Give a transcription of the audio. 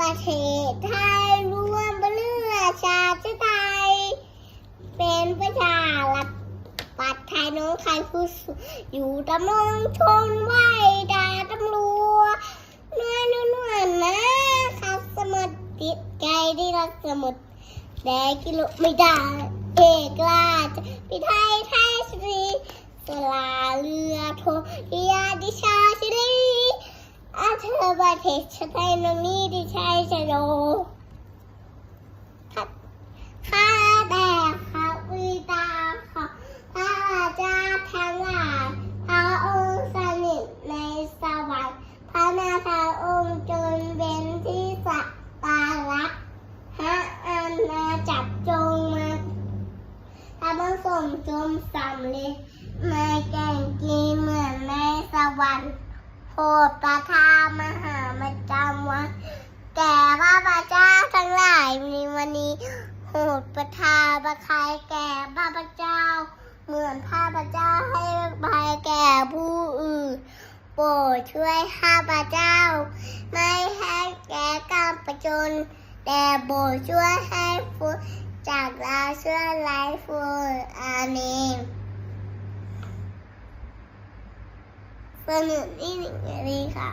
ประเทศไทยรวมเรือชาติไทย เป็นประชารัฐปัดไทยน้องใครผู้อยู่ดำรงชนไว้ดาตำรวจนวลนวลนะครับสมุดติดใจที่รักสมุดแต่กิโลไม่ได้เอกราชพิไทยไทยสรีสลาเรือโทยาดิชา อาเทศชาไทยนองนี้ดิชัยชโยข้าแต่พระวิตาของพระราชาทั้งหลายพระองค์สนิทในสวรรค์พระนาพระองค์จนเป็นที่สักการะพระอาณาจักรจงมาทำให้สมจมสำเร็จในแก่งกีเหมือนในสวรรค์ โปรดประทานมหามาจำวันแก่ข้าพระเจ้าทั้งหลายในวันนี้โหดประทาประคายแก่ข้าพเจ้า เหมือนข้าพเจ้าให้บายแก่ผู้อื่น โปรดช่วยข้าพเจ้า ไม่ให้แก่การประจนแต่โปรดช่วยให้ฟื้นจากลาเชื่อไร้ฟื้นอาเม นหนึ่งที่หนึ่งเลยค่ะ